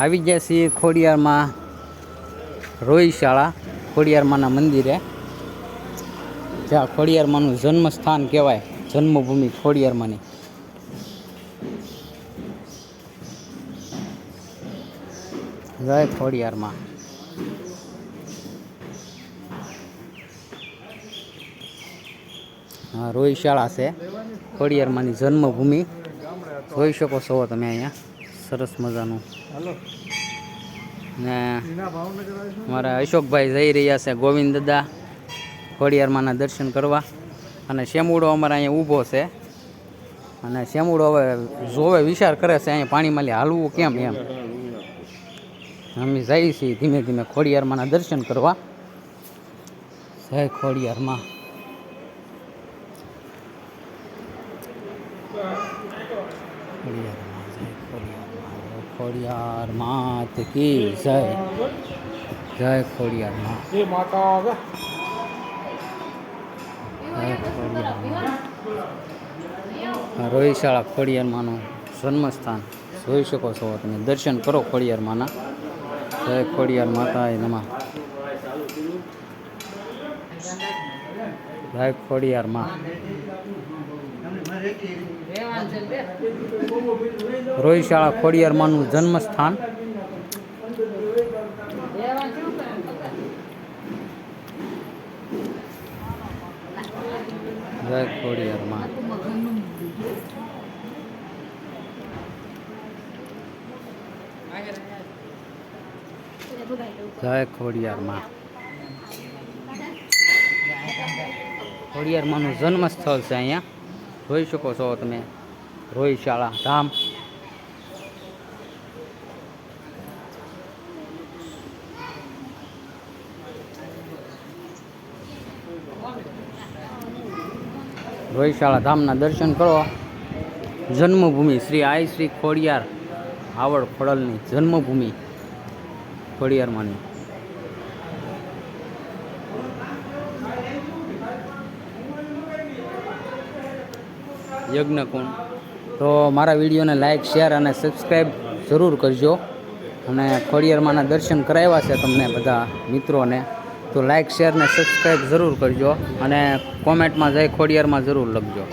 આવી ગયા છીએ ખોડિયારમાં રોહિશાળા ખોડિયારમાંના મંદિરે. જ્યાં ખોડિયારમાંનું જન્મસ્થાન કહેવાય, જન્મભૂમિ ખોડિયારમાંની. જય ખોડિયારમાં. હા રોહિશાળા છે, ખોડિયારમાંની જન્મભૂમિ. જોઈ શકો છો તમે અહીંયા, સરસ મજાનું. ને મારા અશોકભાઈ જઈ રહ્યા છે ગોવિંદ દાદા ખોડિયારમાંના દર્શન કરવા. અને શેમુડો અમારે અહીંયા ઊભો છે. અને શેમુડો હવે જોવે વિચાર કરે છે અહીંયા પાણીમાં હાલવું કેમ એમ. અમે જઈએ છીએ ધીમે ધીમે ખોડિયારમાંના દર્શન કરવા. જય ખોડિયારમાં. ખોડિયારમાં. ખોડિયાર માત કી જય. જય ખોડિયારમાં જય માતા જય ખોડિયાર રોહિશાળા ખોડિયાર ખોડિયારમાંનું જન્મસ્થાન. જોઈ શકો છો તમે. દર્શન કરો ખોડિયાર માના. જય ખોડિયાર માતા એ નમા. જય ખોડિયારમાં રોહિશાળા ખોડિયારમાંનું જન્મસ્થાન. જય ખોડિયારમાં. જય ખોડિયારમાં. ખોડિયારમાંનું જન્મસ્થળ છે અહીંયા. જોઈ શકો છો તમે. રોહિશાળા ધામ. રોહિશાળા ધામના દર્શન કરો. જન્મભૂમિ શ્રી આઈ શ્રી ખોડિયાર આવડ ખોડલની જન્મભૂમિ ખોડિયારમાંની. યજ્ઞકુંડ. તો મારા વિડીયોને લાઇક શેર અને સબસ્ક્રાઈબ જરૂર કરજો. અને ખોડિયારમાંના દર્શન કરાવ્યા છે તમને બધા મિત્રોને. તો લાઇક શેર ને સબસ્ક્રાઈબ જરૂર કરજો અને કોમેન્ટમાં જય ખોડિયારમાં જરૂર લખજો.